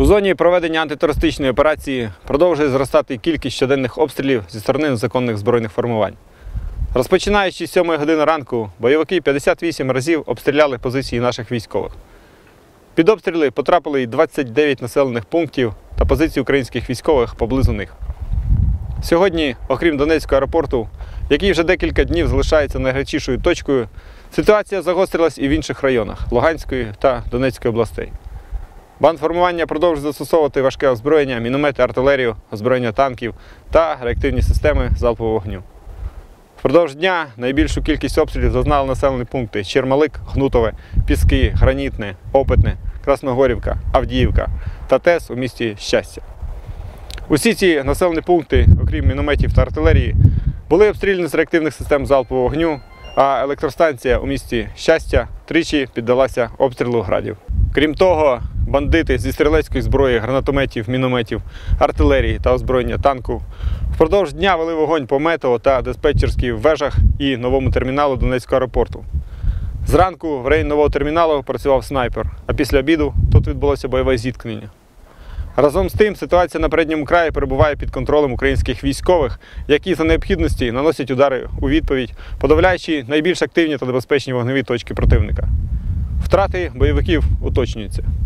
У зоні проведення антитерористичної операції продовжує зростати кількість щоденних обстрілів зі сторони незаконних збройних формувань. Розпочинаючи з 7 години ранку, бойовики 58 разів обстріляли позиції наших військових. Під обстріли потрапили й 29 населених пунктів та позиції українських військових поблизу них. Сьогодні, окрім Донецького аеропорту, який вже декілька днів залишається найгарячішою точкою, ситуація загострилась і в інших районах Луганської та Донецької областей. Бандформування продовжує застосовувати важке озброєння, міномети, артилерію, озброєння танків та реактивні системи залпового вогню. Впродовж дня найбільшу кількість обстрілів зазнали населені пункти Чермалик, Гнутове, Піски, Гранітне, Опитне, Красногорівка, Авдіївка та ТЕС у місті Щастя. Усі ці населені пункти, окрім мінометів та артилерії, були обстріляні з реактивних систем залпового вогню, а електростанція у місті Щастя тричі піддалася обстрілу градів. Крім того, бандити зі стрілецької зброї, гранатометів, мінометів, артилерії та озброєння танку впродовж дня вели вогонь по метео та диспетчерській вежах і новому терміналу Донецького аеропорту. Зранку в рейн нового терміналу працював снайпер, а після обіду тут відбулося бойове зіткнення. Разом з тим, ситуація на передньому краї перебуває під контролем українських військових, які за необхідності наносять удари у відповідь, подавляючи найбільш активні та небезпечні вогневі точки противника. Втрати бойовиків уточнюються.